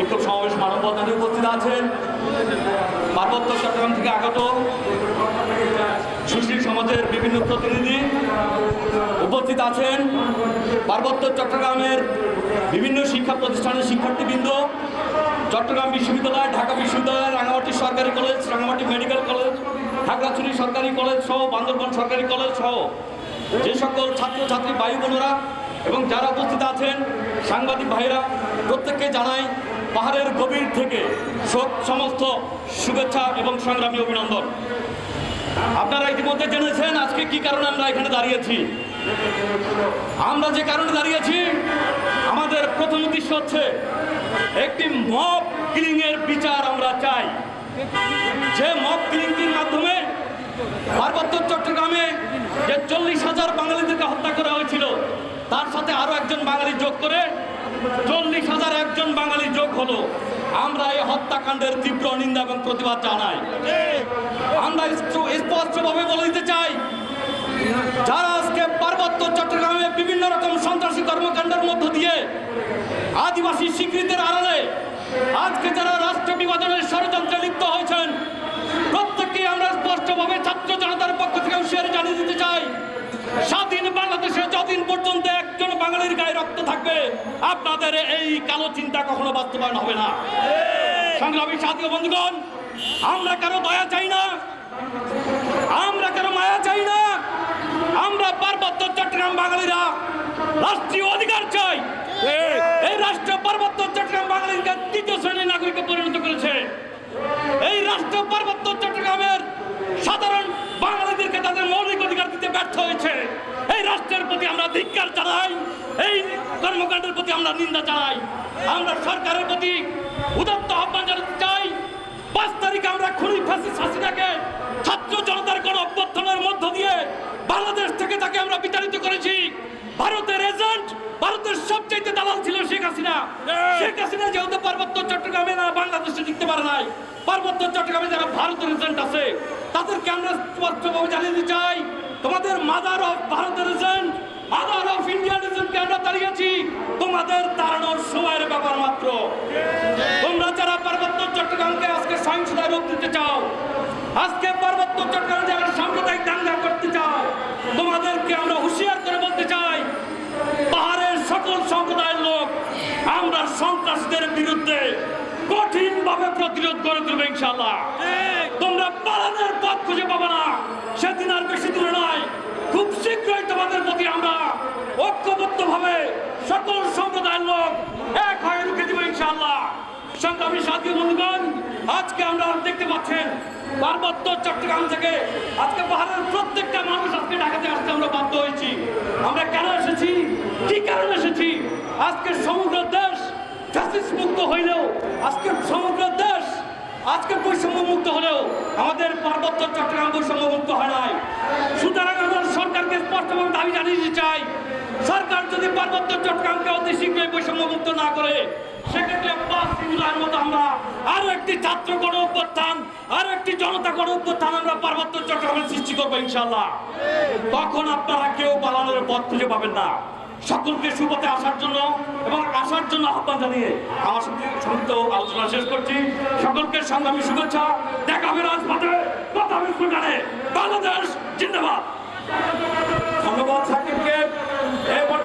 বিক্ষোভ সমাবেশ মানববন্ধনে উপস্থিত আছেন। পার্বত্য চট্টগ্রাম থেকে আগত সুশীল সমাজের বিভিন্ন প্রতিনিধি উপস্থিত আছেন। পার্বত্য চট্টগ্রামের বিভিন্ন শিক্ষা প্রতিষ্ঠানের শিক্ষার্থীবৃন্দ, চট্টগ্রাম বিশ্ববিদ্যালয়, ঢাকা বিশ্ববিদ্যালয় রাঙামাটি সরকারি college Rangamati medical college, Khagrachhari সরকারি কলেজ সহ, বান্দরবান সরকারি কলেজ সহ যে সকল ছাত্রছাত্রী বায়ু বোনরা এবং যারা উপস্থিত আছেন, সাংবাদিক ভাইরা প্রত্যেককে জানাই পাহাড়ের গভীর থেকে শোক সমস্ত শুভেচ্ছা এবং সংগ্রামী অভিনন্দন। আপনারা ইতিমধ্যে জেনেছেন আজকে কি কারণে আমরা এখানে দাঁড়িয়েছি। আমরা যে কারণে দাঁড়িয়েছি, আমাদের প্রথম উদ্দেশ্য হচ্ছে একটি মব কিলিং এর বিচার আমরা চাই। যে মব কিলিংটির মাধ্যমে পার্বত্য চট্টগ্রামে যে চল্লিশ হাজার বাঙালিদেরকে হত্যা করা হয়েছিল তার সাথে আরও একজন বাঙালি যোগ করে চল্লিশ হাজার একজন বাঙালি যোগ হলো। আমরা এই হত্যাকাণ্ডের তীব্র নিন্দা এবং প্রতিবাদ জানাই। আমরা স্পষ্টভাবে বলে দিতে চাই, যারা আজকে পার্বত্য চট্টগ্রামে বিভিন্ন রকম সন্ত্রাসী কর্মকাণ্ডের মধ্য দিয়ে আদিবাসী স্বীকৃতির আড়ালে আজকে যারা রাষ্ট্র বিভাজনের ষড়যন্ত্রে লিপ্ত হয়েছেন প্রত্যেককে আমরা স্পষ্টভাবে ছাত্র জনতার পক্ষ থেকে হুঁশিয়ারি জানিয়ে দিতে চাই আপনাদের এই কালো চিন্তা কখনো বাস্তবায়ন হবে না। সংগ্রামী সাথী বন্ধুগণ, আমরা কারও দয়া চাই না, আমরা কারও মায়া চাই না, আমরা পার্বত্য চট্টগ্রাম বাঙালিরা রাষ্ট্রীয় অধিকার চাই। এই রাষ্ট্র পার্বত্য চট্টগ্রাম বাঙালিকে তৃতীয় শ্রেণির নাগরিকে পরিণত করেছে। এই রাষ্ট্র পার্বত্য চট্টগ্রামের সাধারণ বাঙালিদেরকে তাদের মৌলিক অধিকার দিতে ব্যর্থ হয়েছে এই রাষ্ট্রের প্রতি আমরা ধিক্কার জানাই এই কর্মকাণ্ডের প্রতি আমরা নিন্দা জানাই। আমরা সরকারের প্রতি উদত্ত আহ্বান জানাতে চাই। পাঁচ তারিখে আমরা খুনি ফাঁসি হাসিনাকে ছাত্র জনতার কোন অভ্যর্থনের মধ্য দিয়ে বাংলাদেশ থেকে তাকে আমরা বিতাড়িত করেছি। ভারতের এজেন্ট ভারতের সবচাইতে দালাল ছিল শেখ হাসিনা। শেখ হাসিনা যেহেতু পার্বত্য চট্টগ্রামে না বাংলাদেশে টিকতে পারে নাই। পার্বত্য চট্টগ্রামে যারা ভারতের এজেন্ট আছে তাদেরকে আমরা স্পষ্টভাবে জানিয়ে দিতে চাই তোমাদের মাদার অফ ভারতের এজেন্ট মাদার অফ ইন্ডিয়ান এজেন্টকে আমরা দাঁড়িয়েছি তোমাদের তাড়ানোর সময়ের ব্যাপার মাত্র। তোমরা যারা পার্বত্য চট্টগ্রামকে আজকে সহিংসতায় রূপ দিতে চাও আজকে পার্বত্য চট্টগ্রামে যারা সাম্প্রদায়িক দাঙ্গা করতে চাও তোমাদেরকে আমরা হুঁশিয়ার করে বলতে চাই পাহাড়ের সকল সম্প্রদায়ের লোক আমরা সন্ত্রাসীদের বিরুদ্ধে কঠিন ভাবে প্রতিরোধ করে তুলবে ইনশাল্লাহ তোমরা পালানোর পথ খুঁজে পাবে না সেদিন আর বেশি দূরে নয়। খুব শীঘ্রই তোমাদের প্রতি আমরা ঐক্যবদ্ধ ভাবে সকল সম্প্রদায়ের লোক এক হয়ে রুখে দেবো ইনশাল্লাহ সংগ্রামী সাথী বন্ধুগণ, আজকে আমরা দেখতে পাচ্ছেন পার্বত্য চট্টগ্রাম থেকে আজকে পাহাড়ের প্রত্যেকটা মানুষ আজকে ঢাকাতে আসতে আমরা বাধ্য হয়েছি। আমরা কেন এসেছি? কি কারণে এসেছি? আজকে সমগ্র দেশ মুক্ত হইলেও, আজকে সমগ্র দেশ আজকে বৈষম্য মুক্ত হলেও আমাদের পার্বত্য চট্টগ্রাম বৈষম্য মুক্ত হয় নাই। সুতরাং আমরা সরকারকে স্পষ্টভাবে দাবি জানিয়ে চাই সরকার যদি পার্বত্য চট্টগ্রামকে অতি শীঘ্রই বৈষম্য মুক্ত না করে, সেক্ষেত্রে পাঁচ মতো আমরা আরও একটি ছাত্র গণ অভ্যুত্থান আরও একটি জনতা গণ অভ্যুত্থান আমরা পার্বত্য চট্টগ্রামের সৃষ্টি করব ইনশাল্লাহ তখন আপনারা কেউ পালানোর পথ খুঁজে পাবেন না। সকলকে সুপথে আসার জন্য এবং আসার জন্য আহ্বান জানিয়ে আমার সঙ্গে সংযুক্ত আলোচনা শেষ করছি। সকলকে সংগ্রামী শুভেচ্ছা। দেখা হবে রাজপথে। কথা হবে বাংলাদেশ জিন্দাবাদ।